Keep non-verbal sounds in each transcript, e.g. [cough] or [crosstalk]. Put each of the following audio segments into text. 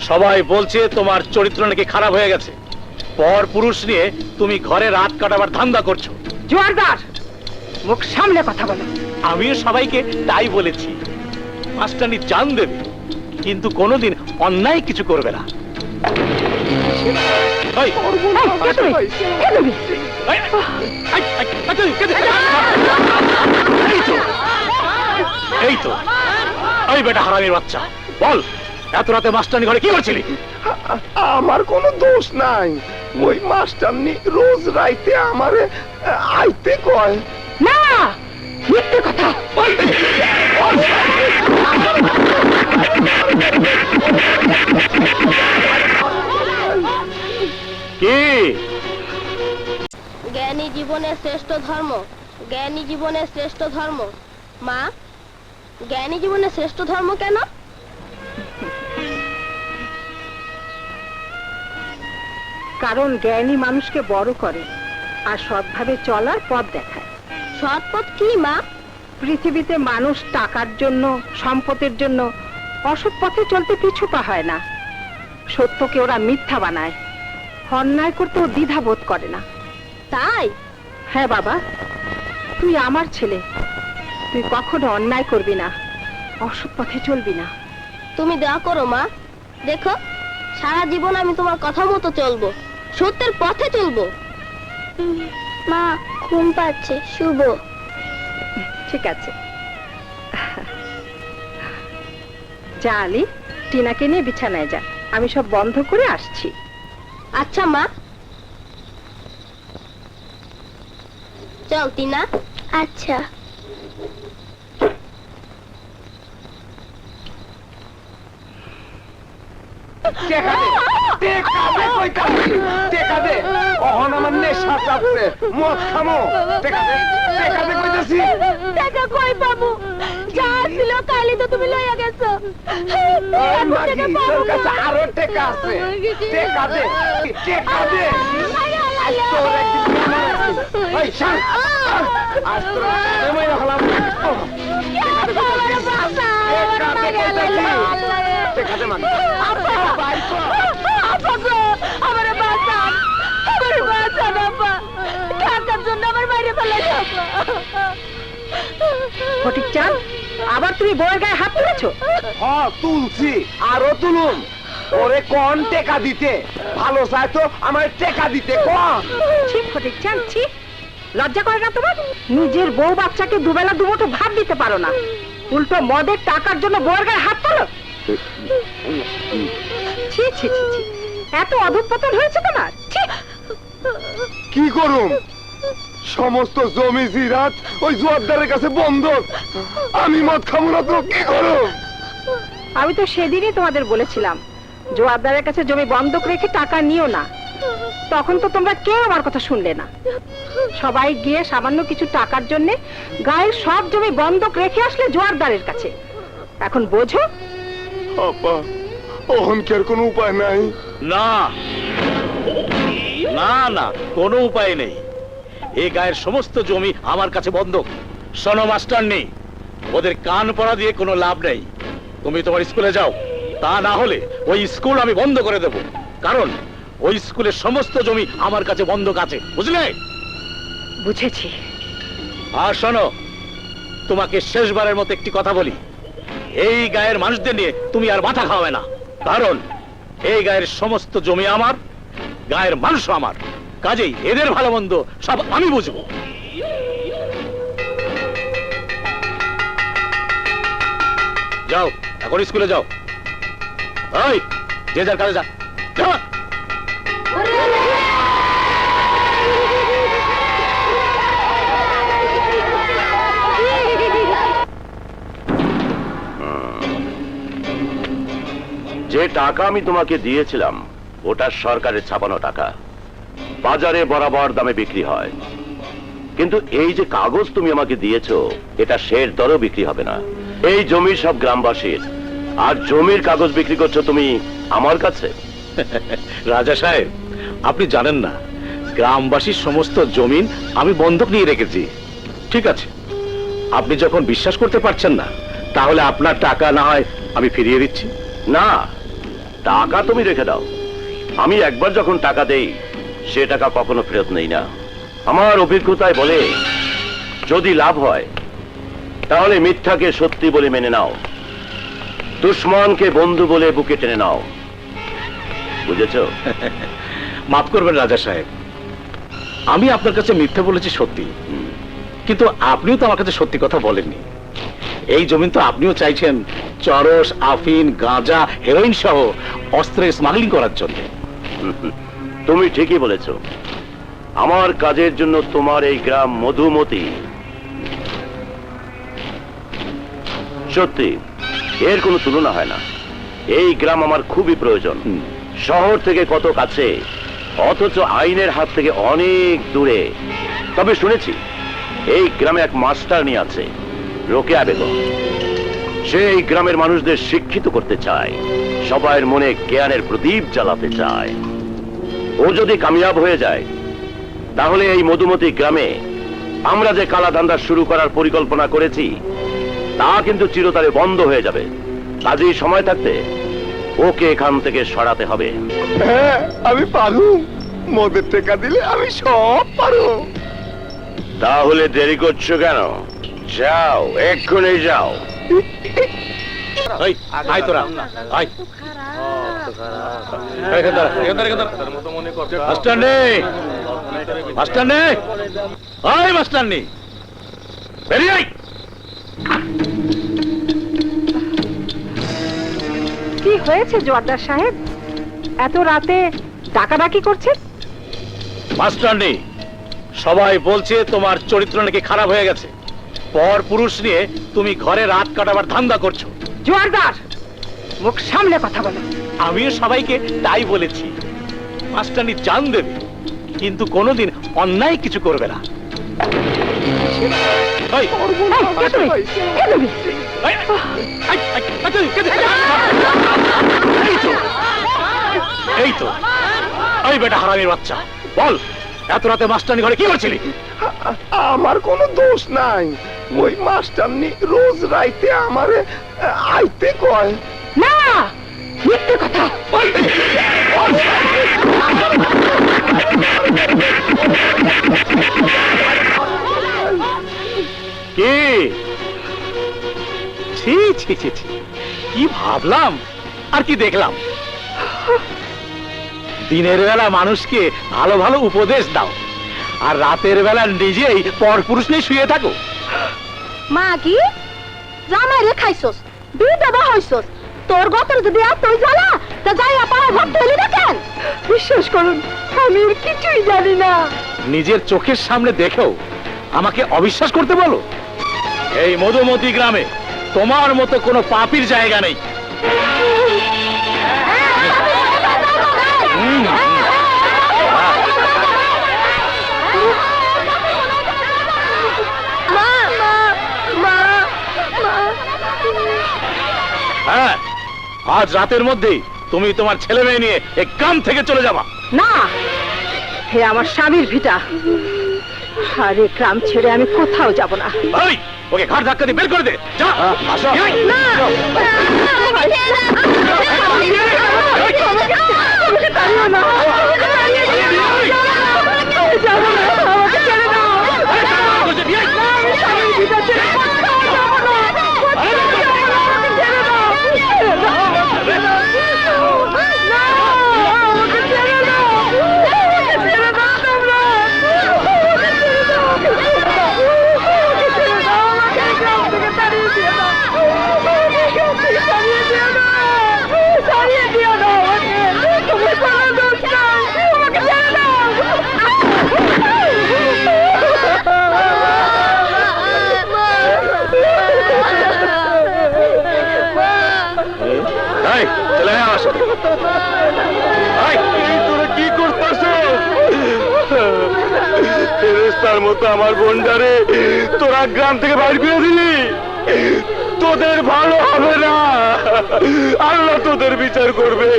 সবাই বলছে তোমার চরিত্র নাকি খারাপ হয়ে গেছে পর পুরুষ নিয়ে তুমি ঘরে রাত কাটাবার ধান্দা করছ জোয়ারদার মুখ সামনে কথা বলো আমিও সবাইকে তাই বলেছি মাস্টারনি জান দেবে কিন্তু কোনোদিন অন্যায় কিছু করবে না এই তো এই বেটা হারামির বাচ্চা বল এত রাতে মাস্টারনি ঘরে কি করছিলি? আমার কোনো দোষ নাই। ওই মাস্টারনি রোজ রাইতে আমারে আইতে কয়। না! মিথ্যে কথা! কি? জ্ঞানী জীবনের শ্রেষ্ঠ ধর্ম জ্ঞানী জীবনের শ্রেষ্ঠ ধর্ম। মা জ্ঞানী জীবনের শ্রেষ্ঠ ধর্ম কেন? কারণ জ্ঞানী মানুষকে বড় করে আর সৎভাবে চলার পথ দেখায়। সৎ পথ কি মা? পৃথিবীতে মানুষ টাকার জন্য সম্পদের জন্য অসৎ পথে চলতে পিছু পা হয় না। সত্যকে ওরা মিথ্যা বানায় অন্যায় করতেও দ্বিধা বোধ করে না। তাই? হ্যাঁ বাবা। তুই আমার ছেলে। তুই কখনো অন্যায় করবি না অসৎ পথে চলবি না। তুমি দয়া করো মা। দেখো সারা জীবন আমি তোমার কথা মতো চলবো। সত্যের পথে চলবো। মা ঘুম পাচ্ছে শুভ ঠিক আছে। যা আলি টিনাকে নিয়ে বিছানায় যা। আমি সব বন্ধ করে আসছি। আচ্ছা মা। চল টিনা। আচ্ছা। টেকা দে টেকা দে কইতাছি টেকা দে অহন আমার নেশা চাপছে মদ খামো। টেকা দে টেকা দে কইতাছি। টাকা কই পাবো? যা ছিল কালি তো তুমি লইয়া গেছো। মাগি তোর কাছে আরও টেকা আছে। টেকা দে টেকা দে আজ তোর একদিন। ওই শান আজ তোর এমন হলাম টেকা দে কইতাছি। টেকা দে মাগি বাই কর। আমার বাঁচান আমার বাঁচান আপা টাকার জন্য আমার বাইরে ফেলে ফটিক চান আবার তুমি বউয়ের গায়ে হাত তুলেছো? হ্যাঁ তুলছি। আরও তুলুম। ওরে কোন টেকা দিতে? ভালো চাই তো আমার টেকা দিতে কোন ছি ফটিক চান ছি। লজ্জা করে না তোমার? নিজের বউ বাচ্চাকে দুবেলা দুমুঠো ভাত দিতে পারো না। উল্টো মদের টাকার জন্য বউয়ের গায়ে হাত তোলো? ছি ছি ছি ছি। এত অধঃপতন হয়েছে তোমার? ছি। কি করুম? সমস্ত জমি জিরাত ওই জোয়ারদারের কাছে বন্ধক আমি মদ খাব না তো কি করুম? আমি তো সেদিনই তোমাদের বলেছিলাম জোয়ারদারের কাছে জমি বন্ধক রেখে টাকা নিও না। তখন তো তোমরা কেউ আমার কথা শুনলে না। সবাই গিয়ে সামান্য কিছু টাকার জন্য গায়ের সব জমি বন্ধক রেখে আসলে জোয়ারদারের কাছে। এখন বোঝো আপা অহংকার কোনো উপায় নাই? না। না না কোনো উপায় নেই। এই গায়ের সমস্ত জমি আমার কাছে বন্ধক। শোনো মাস্টার নেই ওদের কান পড়া দিয়ে কোনো লাভ নেই। তুমি তোমার স্কুলে যাও তা না হলে ওই স্কুল আমি বন্ধ করে দেব। কারণ ওই স্কুলের সমস্ত জমি আমার কাছে বন্ধক আছে বুঝলে? বুঝেছি। আর শোনো তোমাকে শেষবারের মতো একটি কথা বলি। এই গায়ের মানুষদের নিয়ে তুমি আর মাথা খাওয়াবে না। কারণ এই গায়ের সমস্ত জমি আমার, গায়ের মানুষ আমার। কাজেই এদের ভালো মন্দ সব আমি বুঝব। যাও, এখন স্কুলে যাও। ওই যে যার কাজে যা! যা টাকা আমি তোমাকে দিয়েছিলাম ওটা সরকারের ছাপানো টাকা। বাজারে বরাবর দামে বিক্রি হয়। কিন্তু এই যে কাগজ তুমি আমাকে দিয়েছ এটা শের দরও বিক্রি হবে না। এই জমি সব গ্রামবাসীর। আর জমির কাগজ বিক্রি করছ তুমি আমার কাছে? [laughs] রাজা সাহেব আপনি জানেন না গ্রামবাসীর সমস্ত জমিন আমি বন্ধক নিয়ে রেখেছি। ঠিক আছে আপনি যখন বিশ্বাস করতে পারছেন না তাহলে আপনার টাকা না হয় আমি ফিরিয়ে দিচ্ছি। না টাকা তুমি রেখে দাও। আমি একবার যখন টাকা দেই সে টাকা কখনো ফেরত নেই না। আমার অভিজ্ঞতায় বলে যদি লাভ হয় তাহলে মিথ্যাকে সত্যি বলে মেনে নাও। দুশ্মনকে বন্ধু বলে বুকে টেনে নাও। বুঝেছ? [laughs] মাফ করবেন রাজা সাহেব। আমি আপনার কাছে মিথ্যে বলেছি সত্যি। কিন্তু আপনিও তো আমার কাছে সত্যি কথা বলেননি। এই জমিন তো আপনিও চাইছেন চরস আফিন গাঁজা হেরোইন সহ অস্ত্রের স্মাগলিং করার জন্য। তুমি ঠিকই বলেছ। আমার কাজের জন্য তোমার এই গ্রাম মধুমতি। সত্যি এর কোনো তুলনা হয় না। এই গ্রাম আমার খুবই প্রয়োজন। শহর থেকে কত কাছে অথচ আইনের হাত থেকে অনেক দূরে। তবে শুনেছি এই গ্রামে এক মাস্টার নিয়ে আছে রোকেয়া বেগম। সে এই গ্রামের মানুষদের শিক্ষিত করতে চায় সবার মনে জ্ঞানের প্রদীপ জ্বালাতে চায়। ও যদি কামিয়াব হয়ে যায় তাহলে এই মধুমতি গ্রামে আমরা যে কালা ধান্দা শুরু করার পরিকল্পনা করেছি তা কিন্তু চিরতরে বন্ধ হয়ে যাবে। কাজেই সময় থাকতে ওকে এখান থেকে সরাতে হবে। হ্যাঁ আমি পারু। মদের টাকা দিলে আমি সব পারু। তাহলে দেরি করছ কেন? যাও এক্ষুনি যাও। কি হয়েছে জোয়ারদার সাহেব? এত রাতে ডাকাডাকি করছেন? মাস্টার নেই সবাই বলছে তোমার চরিত্র নাকি খারাপ হয়ে গেছে। পর পুরুষ নিয়ে তুমি ঘরে রাত কাটাবার ধান্দা করছ। জোয়ারদার মুখ সামলে কথা বলো। আমিও সবাইকে তাই বলেছি। মাস্টারনি জান দেবে কিন্তু কোনোদিন অন্যায় কিছু করবে না। এই তো এই বেটা হারামির বাচ্চা বল। এত রাতে মাস্টারনি ঘরে কি করছিলি? আমার কোনো দোষ নাই। ওই মাস্টারনি রোজ রাইতে আমারে আইতে কয়। না মিথ্যে কথা। কি? ছি ছি ছি ছি। কি ভাবলাম আর কি দেখলাম? দিনের বেলা মানুষকে ভালো ভালো উপদেশ দাও। আর রাতের বেলা নিজেই পরপুরুষ নিয়ে শুয়ে থাকো। মা কি? জামাই রে খাইছস বিধবা হইছস। তোর গতর যদি এতই জ্বালা তা যাই পাড়া ভাত তৈলি দেখেন বিশ্বাস করুন আমি এর কিছুই জানি না। নিজের চোখের সামনে দেখেও আমাকে অবিশ্বাস করতে বলো। এই মধুমতি গ্রামে তোমার মতো কোনো পাপির জায়গা নেই। আজ রাতের মধ্যেই তুমি তোমার ছেলে মেয়ে নিয়ে এই গ্রাম থেকে চলে যাবা না হে আমার স্বামীর ভিটা আর এ গ্রাম ছেড়ে আমি কোথাও যাব না এই ওকে ঘাট ধাক্কা দিয়ে বের করে দে যা আসো না আমাকে তাড়িও না। আমি যাব না, আমাকে ছেড়ে দাও। তার মতো আমার বোনটারে, তোরা গ্রাম থেকে বাইর করে দিলি। তোদের ভালো হবে না। আল্লাহ তোদের বিচার করবে।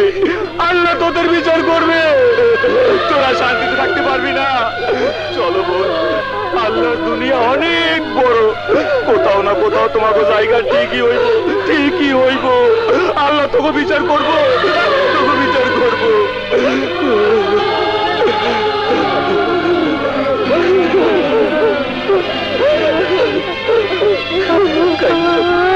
আল্লাহ তোদের বিচার করবে। তোরা শান্তিতে থাকতে পারবি না। চলো বোন আল্লাহ দুনিয়া অনেক বড়। কোথাও না কোথাও তোমাকে জায়গা ঠিকই হইব ঠিকই হইব। আল্লাহ তোকে বিচার করব, তোকে বিচার করব। কাজ